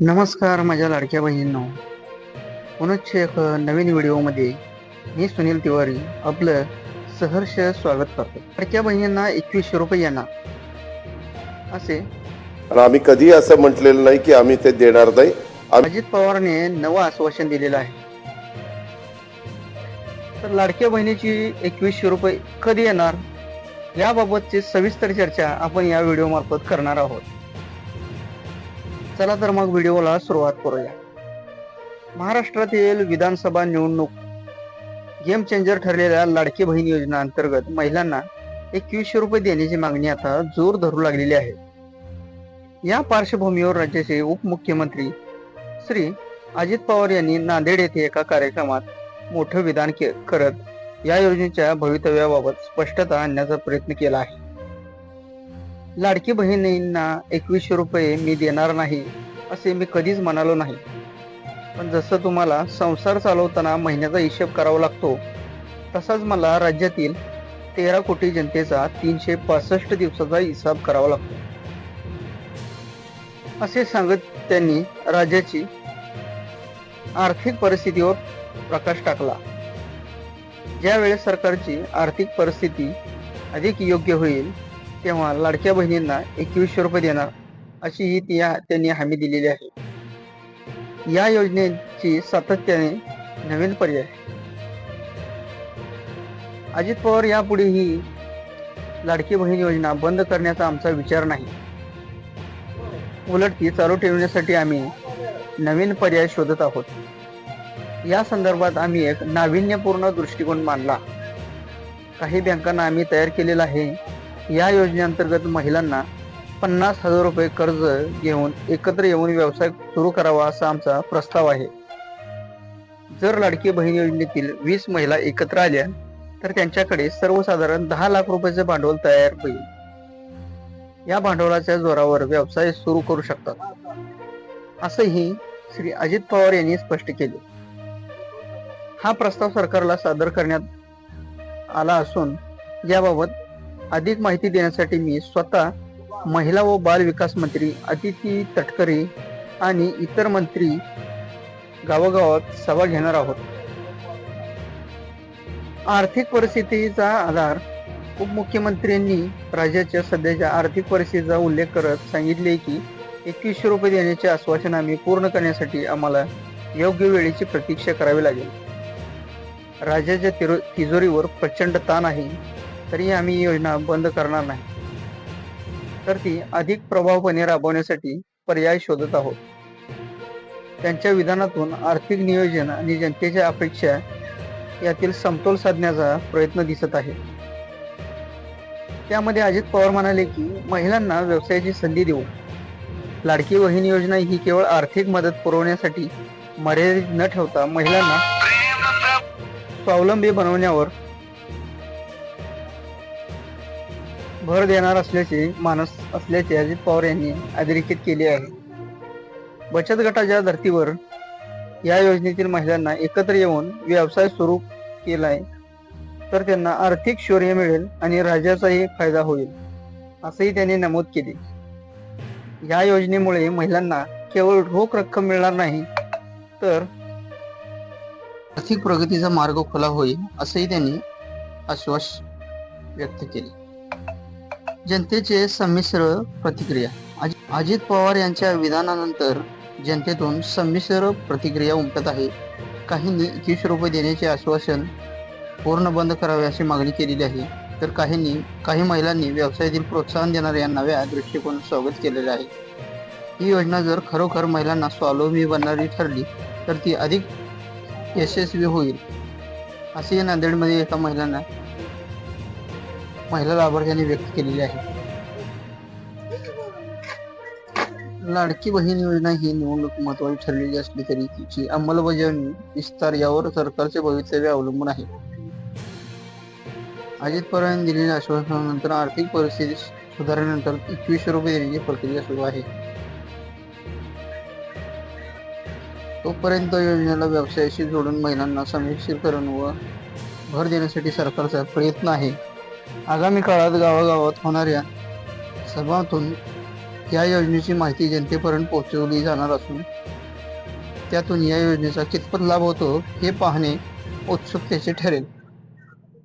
नमस्कार माझ्या लाडक्या बहिणींनो. एक नवीन व्हिडिओमध्ये मी सुनील तिवारी आपलं सहर्ष स्वागत करतो. लाडक्या बहिणींना एकवीसशे रुपये येणार असे. आम्ही कधी असं म्हटलेलं नाही की आम्ही ते देणार नाही. अजित पवारने नवं आश्वासन दिलेलं आहे. तर लाडक्या बहिणीची एकवीसशे रुपये कधी येणार? याबाबतची सविस्तर चर्चा आपण या व्हिडिओ मार्फत करणार आहोत. चला तर मग व्हिडिओला सुरुवात करूया. महाराष्ट्रातील विधानसभा निवडणूक गेम चेंजर ठरलेल्या लाडकी बहीण योजना अंतर्गत महिलांना एकवीसशे रुपये देण्याची मागणी आता जोर धरू लागलेली आहे. या पार्श्वभूमीवर राज्याचे उपमुख्यमंत्री श्री अजित पवार यांनी नांदेड येथे एका कार्यक्रमात मोठं विधान के करत या योजनेच्या भवितव्याबाबत स्पष्टता आणण्याचा प्रयत्न केला आहे. लाडकी बहिणींना एकवीसशे रुपये मी देणार नाही असे मी कधीच म्हणालो नाही. पण जसं तुम्हाला संसार चालवताना महिन्याचा हिशेब करावा लागतो तसाच मला राज्यातील तेरा कोटी जनतेचा तीनशे पासष्ट दिवसाचा हिसाब करावा लागतो. असे सांगत त्यांनी राज्याची आर्थिक परिस्थितीवर प्रकाश टाकला. ज्यावेळेस सरकारची आर्थिक परिस्थिती अधिक योग्य होईल तेव्हा लाडक्या बहिणींना एकवीसशे रुपये देणार अशी ही ती त्यांनी हमी दिलेली आहे. या योजनेची सातत्याने नवीन पर्याय अजित पवार यापुढेही लाडकी बहीण योजना बंद करण्याचा आमचा विचार नाही. उलट ती चालू ठेवण्यासाठी आम्ही नवीन पर्याय शोधत आहोत. या संदर्भात आम्ही एक नाविन्यपूर्ण दृष्टिकोन मांडला. काही बँकांना आम्ही तयार केलेला आहे. या योजनेअंतर्गत महिलांना पन्नास हजार रुपये कर्ज घेऊन एकत्र येऊन व्यवसाय सुरू करावा असा आमचा प्रस्ताव आहे. जर लाडकी बहीण योजनेतील वीस महिला एकत्र आल्या तर त्यांच्याकडे सर्वसाधारण दहा लाख रुपयाचे भांडवल तयार होईल. या भांडवलाच्या जोरावर व्यवसाय सुरू करू शकतात. असंही श्री अजित पवार यांनी स्पष्ट केले. हा प्रस्ताव सरकारला सादर करण्यात आला असून याबाबत अधिक माहिती देण्यासाठी मी स्वतः महिला व बाल विकास मंत्री अदिती तटकरे आणि इतर मंत्री गावागावात सभा घेणार आहोत. आर्थिक परिस्थितीचा आधार उपमुख्यमंत्र्यांनी राज्याच्या सध्याच्या आर्थिक परिस्थितीचा उल्लेख करत सांगितले की एकवीसशे रुपये देण्याचे आश्वासन आम्ही पूर्ण करण्यासाठी आम्हाला योग्य वेळेची प्रतीक्षा करावी लागेल. राज्याच्या तिरो- तिजोरीवर प्रचंड ताण आहे. तरी आम्ही योजना बंद करणार नाही. तर ती अधिक प्रभावपणे राबवण्यासाठी पर्याय शोधत आहोत. त्यांच्या विधानातून आर्थिक नियोजन आणि जनतेच्या अपेक्षा यातील समतोल साधण्याचा प्रयत्न दिसत आहे. त्यामध्ये अजित पवार म्हणाले की महिलांना व्यवसायाची संधी देऊ. लाडकी बहीण योजना ही केवळ आर्थिक मदत पुरवण्यासाठी मर्यादित न ठेवता महिलांना स्वावलंबी बनवण्यावर भर देणार असल्याचे मानस असल्याचे अजित पवार यांनी अधोरेखित केले आहे. बचत गटाच्या धर्तीवर या योजनेतील महिलांना एकत्र येऊन व्यवसाय सुरू केलाय. तर त्यांना आर्थिक शौर्य मिळेल आणि राज्याचाही फायदा होईल असंही त्यांनी नमूद केले. या योजनेमुळे महिलांना केवळ रोख रक्कम मिळणार नाही तर आर्थिक प्रगतीचा मार्ग खुला होईल असंही त्यांनी आश्वास व्यक्त केले. जनतेचे संमिश्र प्रतिक्रिया. अजि- अजित पवार यांच्या विधानानंतर जनतेतून संमिश्र प्रतिक्रिया उमटत आहे. काहींनी एकवीस रुपये देण्याचे आश्वासन पूर्ण बंद करावे अशी मागणी केलेली आहे. तर काहींनी काही महिलांनी व्यवसायातील प्रोत्साहन देणाऱ्या नव्या दृष्टिकोन स्वागत केलेले आहे. ही योजना जर खरोखर महिलांना स्वावलंबी बनणारी ठरली तर ती अधिक यशस्वी होईल. असे नांदेडमध्ये एका महिलांना महिला लाभार्थ्यांनी व्यक्त केलेली आहे. लाडकी बहीण योजना ही निवडणूक महत्वाची ठरलेली असली तरी तिची अंमलबजावणी विस्तार यावर सरकारचे भवितव्य अवलंबून आहे. अजित पवार यांनी दिलेल्या आश्वासनानंतर आर्थिक परिस्थिती सुधारल्यानंतर एकवीसशे रुपये देण्याची प्रक्रिया सुरू आहे. तोपर्यंत योजनेला व्यवसायाशी जोडून महिलांना समीक्षीकरण व भर देण्यासाठी सरकारचा प्रयत्न आहे. आगामी काळात गावागावात होणाऱ्या सभातून या योजनेची माहिती जनतेपर्यंत पोहोचवली जाणार असून त्यातून या योजनेचा कितपत लाभ होतो हे पाहणे उत्सुकतेचे ठरेल.